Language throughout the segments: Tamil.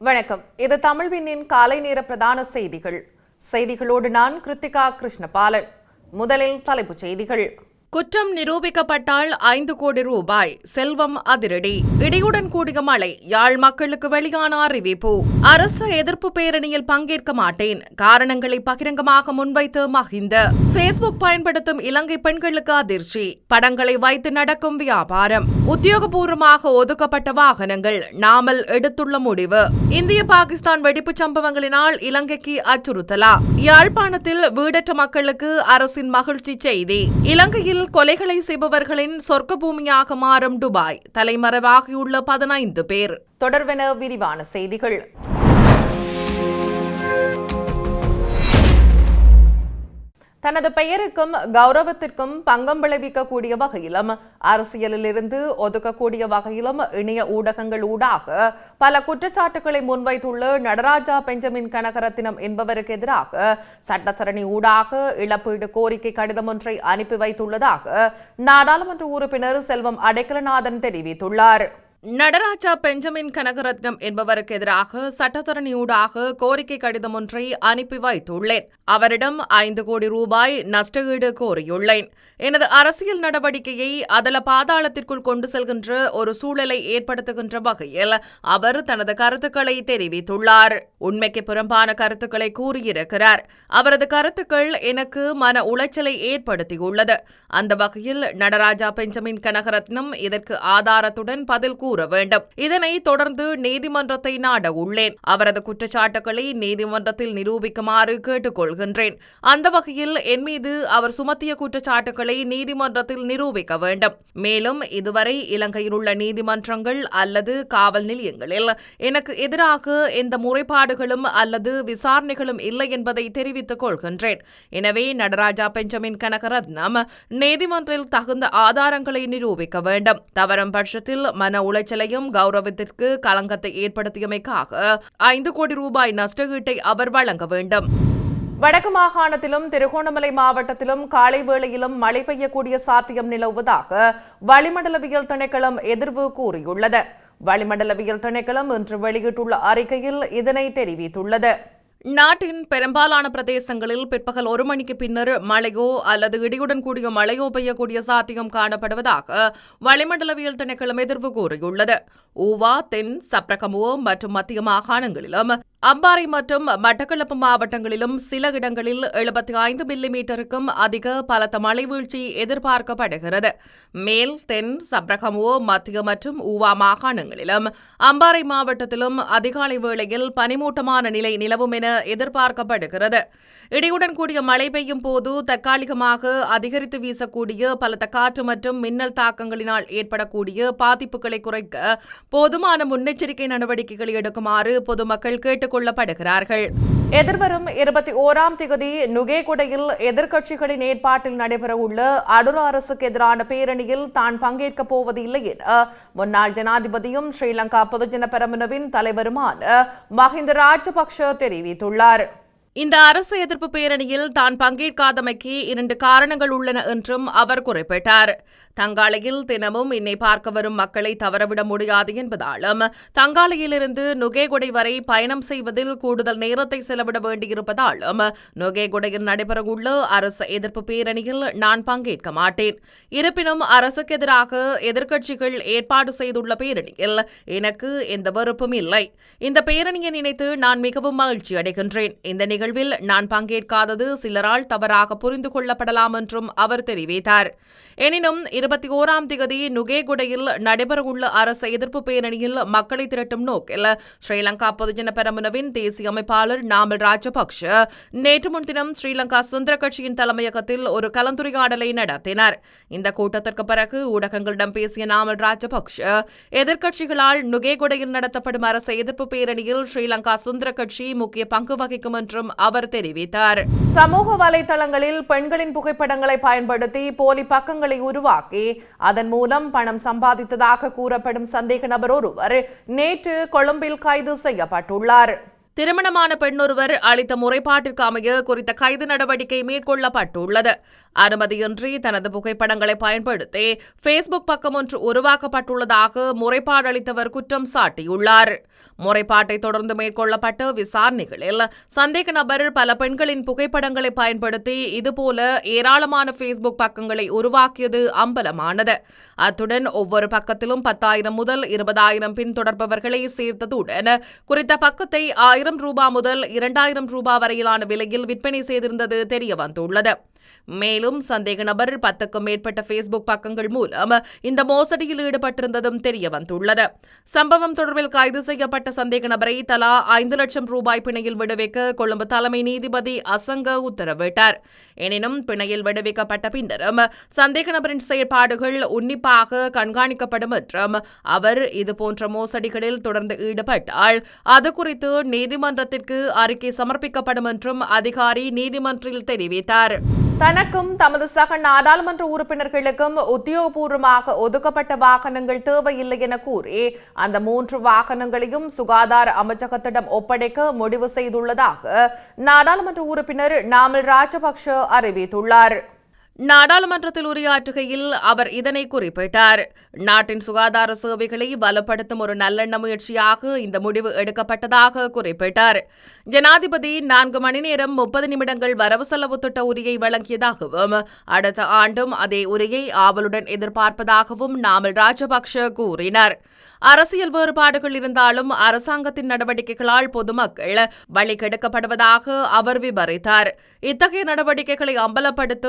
வணக்கம். இது தமிழ்வினின் காலை நேர பிரதான செய்திகள். செய்திகளோடு நான் கிருத்திகா கிருஷ்ணபாலன். முதலில் தலைப்புச் செய்திகள். குற்றம் நிரூபிக்கப்பட்டால் ஐந்து கோடி ரூபாய். செல்வம் அதிரடி. இடியுடன் கூடிய மழை யாழ் மக்களுக்கு வெளியான அறிவிப்பு. அரசு எதிர்ப்பு பேரணியில் பங்கேற்க மாட்டேன். காரணங்களை பகிரங்கமாக முன்வைத்து மகிந்த. பேஸ்புக் பயன்படுத்தும் இலங்கை பெண்களுக்கு அதிர்ச்சி. படங்களை வைத்து நடக்கும் வியாபாரம். உத்தியோகபூர்வமாக ஒதுக்கப்பட்ட வாகனங்கள் நாமல் எடுத்துள்ள முடிவு. இந்திய பாகிஸ்தான் வெடிப்பு சம்பவங்களினால் இலங்கைக்கு அச்சுறுத்தலா. யாழ்ப்பாணத்தில் வீடற்ற மக்களுக்கு அரசின் மகிழ்ச்சி செய்தி. இலங்கையில் கொலைகளை செய்பவர்களின் சொர்க்க பூமியாக மாறும் துபாய். தலைமறைவாகியுள்ள பதினைந்து பேர். தொடர்வென விரிவான செய்திகள். தனது பெயருக்கும் கௌரவத்திற்கும் பங்கம் விளைவிக்கக்கூடிய வகையிலும் அரசியலிலிருந்து ஒதுக்கக்கூடிய வகையிலும் இணைய ஊடகங்கள் ஊடாக பல குற்றச்சாட்டுகளை முன்வைத்துள்ள நடராஜா பெஞ்சமின் கனகரத்தினம் என்பவருக்கு எதிராக சட்டத்தரணி ஊடாக இழப்பீடு கோரிக்கை கடிதம் ஒன்றை அனுப்பி வைத்துள்ளதாக நாடாளுமன்ற உறுப்பினர் செல்வம் அடைக்கலநாதன் தெரிவித்துள்ளார். நடராஜா பெஞ்சமின் கனகரத்னம் என்பவருக்கு எதிராக சட்டத்தரணியூடாக கோரிக்கை கடிதம் ஒன்றை அனுப்பி வைத்துள்ளேன். அவரிடம் ஐந்து கோடி ரூபாய் நஷ்டஈடு கோரியுள்ளேன். எனது அரசியல் நடவடிக்கையை அதல பாதாளத்திற்குள் கொண்டு செல்கின்ற ஒரு சூழலை ஏற்படுத்துகின்ற வகையில் அவர் தனது கருத்துக்களை தெரிவித்துள்ளார். உண்மைக்கு புறம்பான கருத்துக்களை கூறியிருக்கிறார். அவரது கருத்துக்கள் எனக்கு மன உளைச்சலை ஏற்படுத்தியுள்ளது. அந்த வகையில் நடராஜா பெஞ்சமின் கனகரத்னம் இதற்கு ஆதாரத்துடன் பதில் கூற வேண்டும் இதனை தொடர்ந்து நீதிமன்றத்தை நாட உள்ளேன். அவரது குற்றச்சாட்டுகளை நீதிமன்றத்தில் நிரூபிக்குமாறு கேட்டுக்கொள்கின்றேன். அந்த வகையில் என் மீது அவர் சுமத்திய குற்றச்சாட்டுகளை நீதிமன்றத்தில் நிரூபிக்க வேண்டும். மேலும் இதுவரை இலங்கையில் உள்ள நீதிமன்றங்கள் அல்லது காவல் நிலையங்களில் எனக்கு எதிராக எந்த முறைப்பாடுகளும் அல்லது விசாரணைகளும் இல்லை என்பதை தெரிவித்துக் கொள்கின்றேன். எனவே நடராஜா பெஞ்சமின் கனகரத்னம் நீதிமன்றில் தகுந்த ஆதாரங்களை நிரூபிக்க வேண்டும். தவறும் பட்சத்தில் மன உளைச்சலையும் கௌரவத்திற்கு களங்கத்தை ஏற்படுத்தியமைக்காக ஐந்து கோடி ரூபாய் நஷ்டஈட்டை அவர் வழங்க வேண்டும். வடக்கு மாகாணத்திலும் திருகோணமலை மாவட்டத்திலும் காலை வேளையிலும் மழை பெய்யக்கூடிய சாத்தியம் நிலவுவதாக வளிமண்டலவியல் திணைக்களம் எதிர்வு கூறியுள்ளது. வளிமண்டலவியல் திணைக்களம் இன்று வெளியிட்டுள்ள அறிக்கையில் இதனை தெரிவித்துள்ளது. நாட்டின் பெரும்பாலான பிரதேசங்களில் பிற்பகல் ஒரு மணிக்கு பின்னர் மழையோ அல்லது இடியுடன் கூடிய மழையோ பெய்யக்கூடிய சாத்தியம் காணப்படுவதாக வளிமண்டலவியல் திணைக்களம் எதிர்வு கூறியுள்ளது. ஊவா தென் சப்ரகமுவோ மற்றும் மத்திய மாகாணங்களிலும் அம்பாறை மற்றும் மட்டக்களப்பு மாவட்டங்களிலும் சில இடங்களில் எழுபத்தி ஐந்து மில்லிமீட்டருக்கும் அதிக பலத்த மழை வீழ்ச்சி எதிர்பார்க்கப்படுகிறது. மேல் தென் சப்ரகமோ மத்திய மற்றும் ஊவா மாகாணங்களிலும் அம்பாறை மாவட்டத்திலும் அதிகாலை வேளையில் பனிமூட்டமான நிலை நிலவும் என எதிர்பார்க்கப்படுகிறது. இடியுடன் கூடிய மழை பெய்யும் போது தற்காலிகமாக அதிகரித்து வீசக்கூடிய பலத்த காற்று மற்றும் மின்னல் தாக்கங்களினால் ஏற்படக்கூடிய பாதிப்புகளை குறைக்க போதுமான முன்னெச்சரிக்கை நடவடிக்கைகளை எடுக்குமாறு பொதுமக்கள் கேட்டுக் கொள்ளப்படுகிறார்கள் எதிர்வரும் இருபத்தி ஓராம் திகதி நுகேகுடையில் எதிர்க்கட்சிகளின் ஏற்பாட்டில் நடைபெறவுள்ள அடுர அரசுக்கு எதிரான பேரணியில் தான் பங்கேற்கப் போவதில்லை என முன்னாள் ஜனாதிபதியும் ஸ்ரீலங்கா பொதுஜன பெரமுனவின் தலைவருமான மஹிந்த ராஜபக்ஷ தெரிவித்துள்ளார். இந்த அரசு எதிர்ப்பு பேரணியில் தான் பங்கேற்காதமைக்கு இரண்டு காரணங்கள் உள்ளன என்றும் அவர் குறிப்பிட்டார். தங்காலையில் தினமும் என்னை பார்க்க வரும் மக்களை தவறவிட முடியாது என்பதாலும் தங்காலையிலிருந்து நுகேகுடை வரை பயணம் செய்வதில் கூடுதல் நேரத்தை செலவிட வேண்டியிருப்பதாலும் நுகேகுடையில் நடைபெறவுள்ள அரசு எதிர்ப்பு பேரணியில் நான் பங்கேற்க மாட்டேன். இருப்பினும் அரசுக்கு எதிராக எதிர்க்கட்சிகள் ஏற்பாடு செய்துள்ள பேரணியில் எனக்கு எந்த வெறுப்பும் இல்லை. இந்த பேரணியை நினைத்து நான் மிகவும் மகிழ்ச்சி அடைகின்றேன் இந்த நிகழ்வில் நான் பங்கேற்காதது சிலரால் தவறாக புரிந்து கொள்ளப்படலாம் என்றும் அவர் தெரிவித்தார். எனினும் இருபத்தி ஓராம் திகதி நுகேகுடையில் நடைபெறவுள்ள அரசு எதிர்ப்பு பேரணியில் மக்களை திரட்டும் நோக்கில் ஸ்ரீலங்கா பொதுஜன பெரமுனவின் தேசிய அமைப்பாளர் நாமல் ராஜபக்ஷ நேற்று முன்தினம் ஸ்ரீலங்கா சுதந்திர கட்சியின் தலைமையகத்தில் ஒரு கலந்துரையாடலை நடத்தினார். இந்த கூட்டத்திற்கு பிறகு ஊடகங்களிடம் பேசிய நாமல் ராஜபக்ஷ எதிர்க்கட்சிகளால் நுகேகுடையில் நடத்தப்படும் அரசு எதிர்ப்பு பேரணியில் ஸ்ரீலங்கா சுதந்திர கட்சி முக்கிய பங்கு வகிக்கும் என்றும் அவர் தெரிவித்தார். சமூக வலைதளங்களில் பெண்களின் புகைப்படங்களை பயன்படுத்தி போலி பக்கங்களை உருவாக்கி அதன் மூலம் பணம் சம்பாதித்ததாக கூறப்படும் சந்தேக நபர் ஒருவர் நேற்று கொழும்பில் கைது செய்யப்பட்டுள்ளார். திருமணமான பெண்ணொருவர் அளித்த முறைப்பாட்டிற்கு அமைய குறித்த கைது நடவடிக்கை மேற்கொள்ளப்பட்டுள்ளது. அனுமதியின்றி தனது புகைப்படங்களை பயன்படுத்தி ஃபேஸ்புக் பக்கம் ஒன்று உருவாக்கப்பட்டுள்ளதாக முறைப்பாடு அளித்தவர் குற்றம் சாட்டியுள்ளார். முறைப்பாட்டை தொடர்ந்து மேற்கொள்ளப்பட்ட விசாரணைகளில் சந்தேக நபர் பல பெண்களின் புகைப்படங்களை பயன்படுத்தி இதுபோல ஏராளமான பேஸ்புக் பக்கங்களை உருவாக்கியது அம்பலமானது. அத்துடன் ஒவ்வொரு பக்கத்திலும் பத்தாயிரம் முதல் இருபதாயிரம் பின்தொடர்பவர்களை சேர்த்ததுடன் குறித்த பக்கத்தை ஆயிரம் ரூபாய் முதல் இரண்டாயிரம் ரூபாய் வரையிலான விலையில் விற்பனை செய்திருந்தது தெரிய வந்துள்ளது மேலும் சந்தேக நபர் பத்துக்கும் மேற்பட்ட பேஸ்புக் பக்கங்கள் மூலம் இந்த மோசடியில் ஈடுபட்டிருந்ததும் தெரிய வந்துள்ளது. சம்பவம் தொடர்பில் கைது செய்யப்பட்ட சந்தேக நபரை தலா ஐந்து லட்சம் ரூபாய் பிணையில் விடுவிக்க கொழும்பு தலைமை நீதிபதி அசங்க உத்தரவிட்டார். எனினும் பிணையில் விடுவிக்கப்பட்ட பின்னரும் சந்தேக நபரின் செயற்பாடுகள் உன்னிப்பாக கண்காணிக்கப்படும் என்றும் அவர் இதுபோன்ற மோசடிகளில் தொடர்ந்து ஈடுபட்டால் அது குறித்து நீதிமன்றத்திற்கு அறிக்கை சமர்ப்பிக்கப்படும் என்றும் அதிகாரி நீதிமன்றில் தெரிவித்தார். தனக்கும் தமது சக நாடாளுமன்ற உறுப்பினர்களுக்கும் உத்தியோகபூர்வமாக ஒதுக்கப்பட்ட வாகனங்கள் தேவையில்லை என கூறி அந்த மூன்று வாகனங்களையும் சுகாதார அமைச்சகத்திடம் ஒப்படைக்க முடிவு செய்துள்ளதாக நாடாளுமன்ற உறுப்பினர் நாமல் ராஜபக்ஷ அறிவித்துள்ளார். நாடாளுமன்றத்தில் உரையாற்றுகையில் அவர் இதனை குறிப்பிட்டார். நாட்டின் சுகாதார சேவைகளை பலப்படுத்தும் ஒரு நல்லெண்ண முயற்சியாக இந்த முடிவு எடுக்கப்பட்டதாக குறிப்பிட்டார். ஜனாதிபதி நான்கு மணி நேரம் முப்பது நிமிடங்கள் வரவு செலவு திட்ட உரையை வழங்கியதாகவும் அடுத்த ஆண்டும் அதே உரையை ஆவலுடன் எதிர்பார்ப்பதாகவும் நாமல் ராஜபக்ஷ கூறினார். அரசியல் வேறுபாடுகள் இருந்தாலும் அரசாங்கத்தின் நடவடிக்கைகளால் பொதுமக்கள் வழி கெடுக்கப்படுவதாக அவர் விவரித்தார். இத்தகைய நடவடிக்கைகளை அம்பலப்படுத்த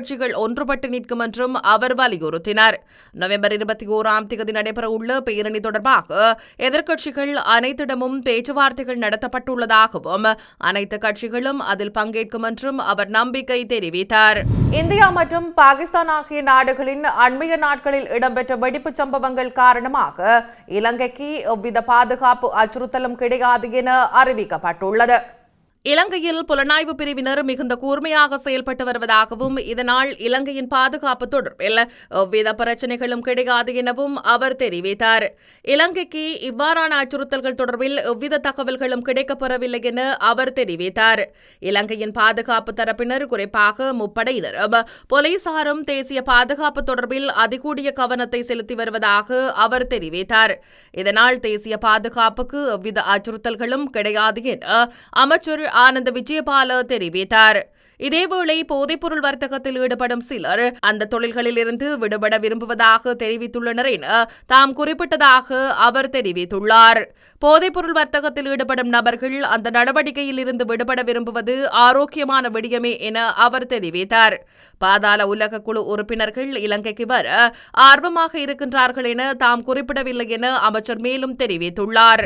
கட்சிகள் ஒன்றுபட்டு நிற்கும் என்றும் அவர் வலியுறுத்தினார். நவம்பர் இருபத்தி ஓராம் தேதி நடைபெறவுள்ள பேரணி தொடர்பாக எதிர்க்கட்சிகள் அனைத்திடமும் பேச்சுவார்த்தைகள் நடத்தப்பட்டுள்ளதாகவும் அனைத்து கட்சிகளும் அதில் பங்கேற்கும் என்றும் அவர் நம்பிக்கை தெரிவித்தார். இந்தியா மற்றும் பாகிஸ்தான் ஆகிய நாடுகளின் அண்மைய நாட்களில் இடம்பெற்ற வெடிப்புச் சம்பவங்கள் காரணமாக இலங்கைக்கு எவ்வித பாதுகாப்பு அச்சுறுத்தலும் கிடையாது என அறிவிக்கப்பட்டுள்ளது. இலங்கையில் புலனாய்வு பிரிவினர் மிகுந்த கூர்மையாக செயல்பட்டு வருவதாகவும் இதனால் இலங்கையின் பாதுகாப்பு தொடர்பில் எவ்வித பிரச்சனைகளும் கிடையாது எனவும் அவர் தெரிவித்தார். இலங்கைக்கு இவ்வாறான அச்சுறுத்தல்கள் தொடர்பில் எவ்வித தகவல்களும் கிடைக்கப்பெறவில்லை என அவர் தெரிவித்தார். இலங்கையின் பாதுகாப்பு தரப்பினர் குறிப்பாக முப்படையினரும் போலீசாரும் தேசிய பாதுகாப்பு தொடர்பில் அதிகூடிய கவனத்தை செலுத்தி வருவதாக அவர் தெரிவித்தார். இதனால் தேசிய பாதுகாப்புக்கு எவ்வித அச்சுறுத்தல்களும் கிடையாது என அமைச்சர் ஆனந்த விஜயபால தெரிவித்தார். இதேவேளை போதைப்பொருள் வர்த்தகத்தில் ஈடுபடும் சிலர் அந்த தொழில்களில் இருந்து விடுபட விரும்புவதாக தெரிவித்துள்ளனர் என தாம் குறிப்பிட்டதாக அவர் தெரிவித்துள்ளார். போதைப்பொருள் வர்த்தகத்தில் ஈடுபடும் நபர்கள் அந்த நடவடிக்கையில் இருந்து விடுபட விரும்புவது ஆரோக்கியமான விடயமே என அவர் தெரிவித்தார். பாதாள உலக குழு உறுப்பினர்கள் இலங்கைக்கு வர ஆர்வமாக இருக்கின்றார்கள் என தாம் குறிப்பிடவில்லை என அமைச்சர் மேலும் தெரிவித்துள்ளார்.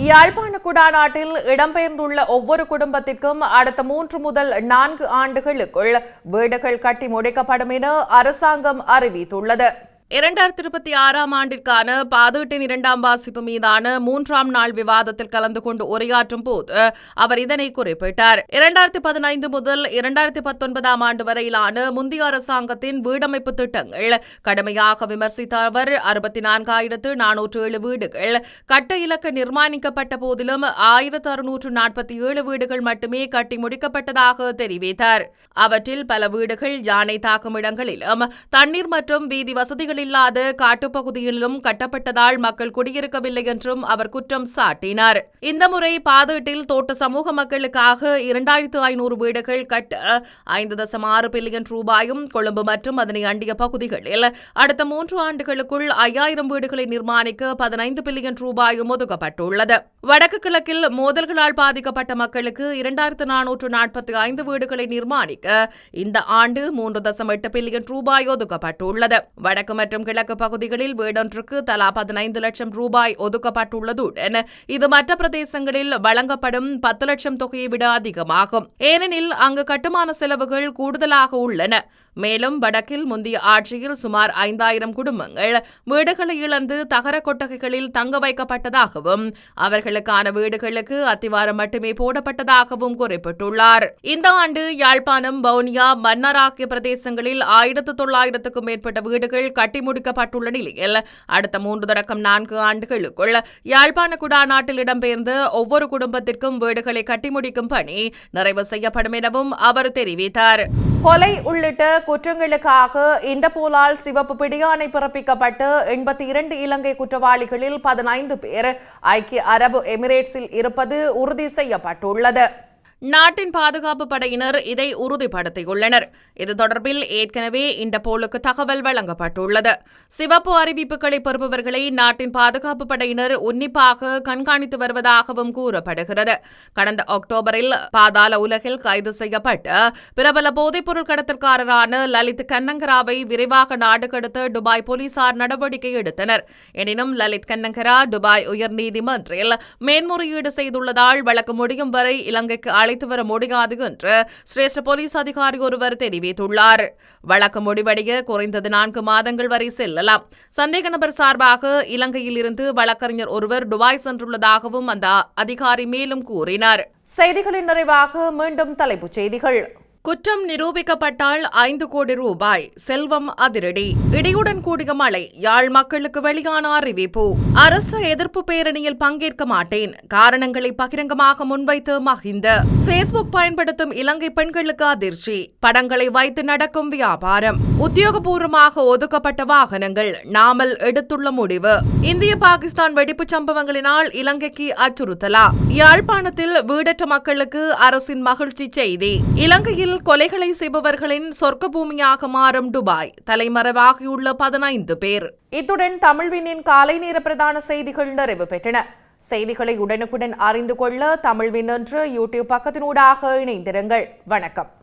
யாழ்ப்பாண குடாநாட்டில் இடம்பெயர்ந்துள்ள ஒவ்வொரு குடும்பத்திற்கும் அடுத்த மூன்று முதல் நான்கு ஆண்டுகளுக்குள் வீடுகள் கட்டி முடிக்கப்படும் என அரசாங்கம் அறிவித்துள்ளது இரண்டாயிரத்தி இருபத்தி ஆறாம் ஆண்டிற்கான பாதீட்டின் இரண்டாம் வாசிப்பு மீதான மூன்றாம் நாள் விவாதத்தில் கலந்து கொண்டு உரையாற்றும் போது அவர் இதனை குறிப்பிட்டார். இரண்டாயிரத்தி பதினைந்து முதல் இரண்டாயிரத்தி பத்தொன்பதாம் ஆண்டு வரையிலான முந்தைய அரசாங்கத்தின் வீடமைப்பு திட்டங்கள் கடுமையாக விமர்சித்த அவர் அறுபத்தி நான்காயிரத்து நானூற்று ஏழு வீடுகள் கட்ட இலக்கு நிர்மாணிக்கப்பட்ட போதிலும் ஆயிரத்து அறுநூற்று நாற்பத்தி ஏழு வீடுகள் மட்டுமே கட்டி முடிக்கப்பட்டதாக தெரிவித்தார். அவற்றில் பல வீடுகள் யானை தாக்கும் இடங்களிலும் தண்ணீர் மற்றும் வீதி வசதிகளில் இல்லாத காட்டுப்பகுதியிலும் கட்டப்பட்டதால் மக்கள் குடியிருக்கவில்லை என்றும் அவர் குற்றம் சாட்டினார். இந்த முறை பாதீட்டில் தோட்ட சமூக மக்களுக்காக இரண்டாயிரத்து ஐநூறு வீடுகள் கட்ட ஐந்து தசம் ஆறு பில்லியன் ரூபாயும் கொழும்பு மற்றும் அதனை அண்டிய பகுதிகளில் அடுத்த மூன்று ஆண்டுகளுக்குள் ஐயாயிரம் வீடுகளை நிர்மாணிக்க பதினைந்து பில்லியன் ரூபாயும் ஒதுக்கப்பட்டுள்ளது. வடக்கு கிழக்கில் மோதல்களால் பாதிக்கப்பட்ட மக்களுக்கு இரண்டாயிரத்து நானூற்று நாற்பத்தி ஐந்து வீடுகளை நிர்மாணிக்க இந்த ஆண்டு மூன்று தசம் எட்டு பில்லியன் ரூபாய் ஒதுக்கப்பட்டுள்ளது. வடக்கு மற்றும் கிழக்கு பகுதிகளில் வீடொன்றுக்கு தலா பதினைந்து லட்சம் ரூபாய் ஒதுக்கப்பட்டுள்ளதுடன் இது மற்ற பிரதேசங்களில் வழங்கப்படும் பத்து லட்சம் தொகையை விட அதிகமாகும். ஏனெனில் அங்கு கட்டுமான செலவுகள் கூடுதலாக உள்ளன. மேலும் வடக்கில் முந்தைய ஆட்சியில் சுமார் ஐந்தாயிரம் குடும்பங்கள் வீடுகளை இழந்து தகர கொட்டகைகளில் தங்க வைக்கப்பட்டதாகவும் அவர்களுக்கான வீடுகளுக்கு அத்திவாரம் மட்டுமே போடப்பட்டதாகவும் குறிப்பிட்டுள்ளார். இந்த ஆண்டு யாழ்ப்பாணம் வவுனியா மன்னார் ஆகிய பிரதேசங்களில் ஆயிரத்து தொள்ளாயிரத்துக்கும் மேற்பட்ட வீடுகள் கட்டி முடிக்கப்பட்டுள்ள நிலையில் அடுத்த மூன்று தொடக்கம் நான்கு ஆண்டுகளுக்குள் யாழ்ப்பாண குடாநாட்டில் இடம்பெயர்ந்த ஒவ்வொரு குடும்பத்திற்கும் வீடுகளை கட்டி முடிக்கும் பணி நிறைவு செய்யப்படும் எனவும் அவர் தெரிவித்தார். கொலை உள்ளிட்ட குற்றங்களுக்காக இண்டபோலால் சிவப்பு பிடியாணை பிறப்பிக்கப்பட்டு எண்பத்தி இரண்டு இலங்கை குற்றவாளிகளில் பதினைந்து பேர் ஐக்கிய அரபு எமிரேட்ஸில் இருப்பது உறுதி செய்யப்பட்டுள்ளது. நாட்டின் பாதுகாப்பு படையினர் இதை உறுதிப்படுத்தியுள்ளனர். இது தொடர்பில் ஏற்கனவே இண்டபோலுக்கு தகவல் வழங்கப்பட்டுள்ளது. சிவப்பு அறிவிப்புகளை பெறுபவர்களை நாட்டின் பாதுகாப்பு படையினர் உன்னிப்பாக கண்காணித்து வருவதாகவும் கூறப்படுகிறது. கடந்த அக்டோபரில் பாதாள உலகில் கைது செய்யப்பட்ட பிரபல போதைப்பொருள் கடத்தல்காரரான லலித் கண்ணங்கராவை விரைவாக நாடு கடத்த துபாய் போலீசார் நடவடிக்கை எடுத்தனர். எனினும் லலித் கண்ணங்கரா துபாய் உயர்நீதிமன்றில் மேன்முறையீடு செய்துள்ளதால் வழக்கு முடியும் வரை இலங்கைக்கு அழைத்து வர முடியாது என்று சிரேஷ்ட போலீஸ் அதிகாரி ஒருவர் தெரிவித்துள்ளார். வழக்கு முடிவடைய குறைந்தது நான்கு மாதங்கள் வரை செல்லலாம். சந்தேக நபர் சார்பாக இலங்கையில் இருந்து வழக்கறிஞர் ஒருவர் துபாய் சென்றுள்ளதாகவும் அந்த அதிகாரி மேலும் கூறினார். செய்திகளின் நிறைவாக மீண்டும் தலைப்புச் செய்திகள். குற்றம் நிரூபிக்கப்பட்டால் ஐந்து கோடி ரூபாய். செல்வம் அதிரடி. இடியுடன் கூடிய மழை யாழ் மக்களுக்கு வெளியான அறிவிப்பு. அரசு எதிர்ப்பு பேரணியில் பங்கேற்க மாட்டேன். காரணங்களை பகிரங்கமாக முன்வைத்து மகிந்த. பேஸ்புக் பயன்படுத்தும் இலங்கை பெண்களுக்கு அதிர்ச்சி. படங்களை வைத்து நடக்கும் வியாபாரம். உத்தியோகபூர்வமாக ஒதுக்கப்பட்ட வாகனங்கள் நாமல் எடுத்துள்ள முடிவு. இந்திய பாகிஸ்தான் வெடிப்புச் சம்பவங்களினால் இலங்கைக்கு அச்சுறுத்தலா. யாழ்ப்பாணத்தில் வீடற்ற மக்களுக்கு அரசின் மகிழ்ச்சி செய்தி. இலங்கையில் கொலைகளை செய்பவர்களின் சொர்க்க பூமியாக மாறும் துபாய். தலைமறைவாகியுள்ள பதினைந்து பேர். இத்துடன் தமிழ்வினின் காலை நேர பிரதான செய்திகள் நிறைவு பெற்றன. செய்திகளை உடனுக்குடன் அறிந்து கொள்ள தமிழ்வின் என்று யூடியூப் பக்கத்தினூடாக இணைந்திருங்கள். வணக்கம்.